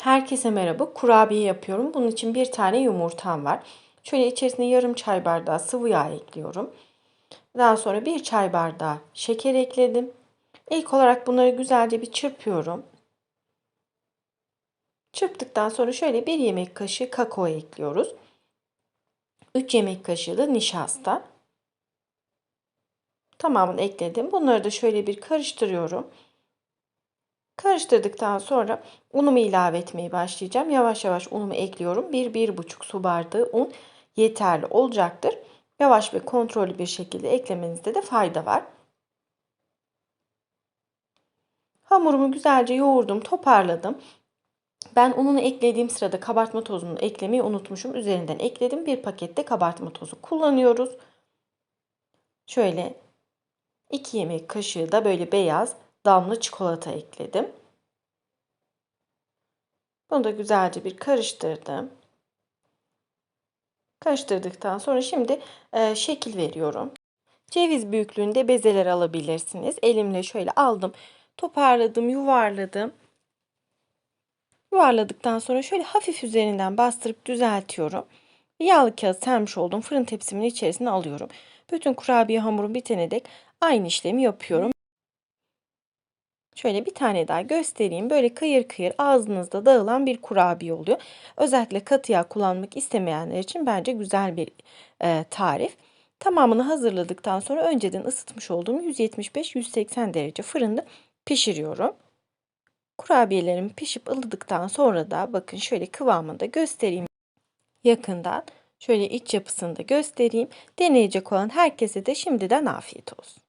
Herkese merhaba. Kurabiye yapıyorum. Bunun için bir tane yumurtam var. Şöyle içerisine yarım çay bardağı sıvı yağ ekliyorum. Daha sonra bir çay bardağı şeker ekledim. İlk olarak bunları güzelce bir çırpıyorum. Çırptıktan sonra şöyle bir yemek kaşığı kakao ekliyoruz. 3 yemek kaşığı da nişasta. Tamamını ekledim. Bunları da şöyle bir karıştırıyorum. Karıştırdıktan sonra unumu ilave etmeye başlayacağım. Yavaş yavaş unumu ekliyorum. 1-1,5 su bardağı un yeterli olacaktır. Yavaş ve kontrollü bir şekilde eklemenizde de fayda var. Hamurumu güzelce yoğurdum, toparladım. Ben ununu eklediğim sırada kabartma tozunu eklemeyi unutmuşum. Üzerinden ekledim. Bir pakette kabartma tozu kullanıyoruz. Şöyle 2 yemek kaşığı da böyle beyaz damla çikolata ekledim. Bunu da güzelce bir karıştırdım. Karıştırdıktan sonra şimdi e, şekil veriyorum. Ceviz büyüklüğünde bezeler alabilirsiniz. Elimle şöyle aldım, toparladım, yuvarladım. Yuvarladıktan sonra şöyle hafif üzerinden bastırıp düzeltiyorum. Yağlı kağıt sermiş olduğum fırın tepsimin içerisine alıyorum. Bütün kurabiye hamurum bitene dek aynı işlemi yapıyorum. Şöyle bir tane daha göstereyim. Böyle kıyır kıyır ağzınızda dağılan bir kurabiye oluyor. Özellikle katı yağ kullanmak istemeyenler için bence güzel bir e, tarif. Tamamını hazırladıktan sonra önceden ısıtmış olduğum 175-180 derece fırında pişiriyorum. Kurabiyelerim pişip ılıdıktan sonra da bakın şöyle kıvamında göstereyim yakından. Şöyle iç yapısını da göstereyim. Deneyecek olan herkese de şimdiden afiyet olsun.